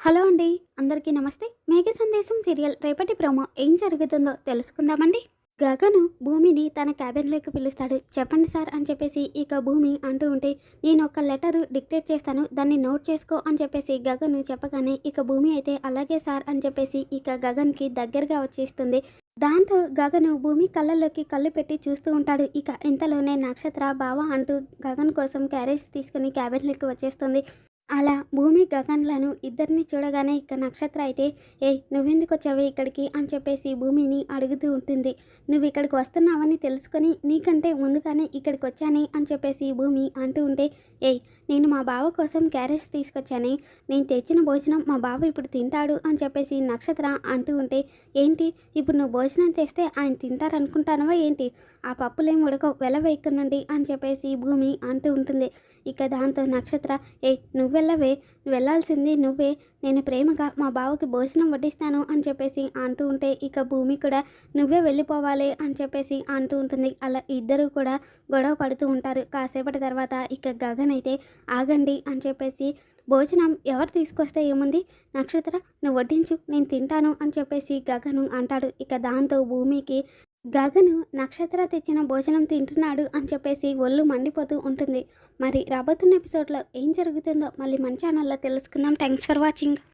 Hello అండి అందరికీ నమస్తే. మేఘ సందేశం సీరియల్ రేపటి ప్రోమో ఏం జరుగుతుందో తెలుసుకుందామండి. గగను భూమిని తన క్యాబిన్లోకి పిలుస్తాడు. చెప్పండి సార్ అని చెప్పేసి ఇక భూమి అంటూ ఉంటే నేను ఒక లెటర్ డిక్టేట్ చేస్తాను దాన్ని నోట్ చేసుకో అని చెప్పేసి గగను చెప్పగానే ఇక భూమి అయితే అలాగే సార్ అని చెప్పేసి ఇక గగన్కి దగ్గరగా వచ్చేస్తుంది. దాంతో గగను భూమి కళ్ళల్లోకి కళ్ళు పెట్టి చూస్తూ ఉంటాడు. ఇక ఇంతలోనే నక్షత్ర బావ అంటూ గగన్ కోసం క్యారేజ్ తీసుకుని క్యాబిన్లోకి వచ్చేస్తుంది. అలా భూమి గగన్లను ఇద్దరిని చూడగానే ఇక నక్షత్ర అయితే ఏ నువ్వెందుకు వచ్చావు ఇక్కడికి? అని చెప్పేసి భూమిని అడుగుతూ ఉంటుంది. నువ్వు ఇక్కడికి వస్తున్నావని తెలుసుకొని నీకంటే ముందుగానే ఇక్కడికి వచ్చానే అని చెప్పేసి భూమి అంటూ ఉంటే ఏయ్ నేను మా బావ కోసం క్యారేజ్ తీసుకొచ్చాను. నేను తెచ్చిన భోజనం మా బావ ఇప్పుడు తింటాడు అని చెప్పేసి నక్షత్ర అంటూ ఉంటే ఏంటి? ఇప్పుడు నువ్వు భోజనం తెస్తే ఆయన తింటారనుకుంటానవా ఏంటి? ఆ పప్పులేం ఉడకవు. వెలవేయకునండి అని చెప్పేసి భూమి అంటూ ఉంటుంది. ఇక దాంతో నక్షత్ర ఏ నువ్వు వెళ్ళవే. వెళ్ళాల్సింది నువ్వే. నేను ప్రేమగా మా బావకి భోజనం వడ్డిస్తాను అని చెప్పేసి అంటూ ఉంటే ఇక భూమి కూడా నువ్వే వెళ్ళిపోవాలి అని చెప్పేసి అంటూ ఉంటుంది. అలా ఇద్దరు కూడా గొడవ పడుతూ ఉంటారు. కాసేపటి తర్వాత ఇక గగన్ అయితే ఆగండి అని చెప్పేసి భోజనం ఎవరు తీసుకొస్తే ఏముంది? నక్షత్ర నువ్వు వడ్డించు నేను తింటాను అని చెప్పేసి గగను అంటాడు. ఇక దాంతో భూమికి గగను నక్షత్ర తెచ్చిన భోజనం తింటున్నాడు అని చెప్పేసి ఒళ్ళు మండిపోతూ ఉంటుంది. మరి రాబోతున్న ఎపిసోడ్లో ఏం జరుగుతుందో మళ్ళీ మన ఛానల్లో తెలుసుకుందాం. Thanks for watching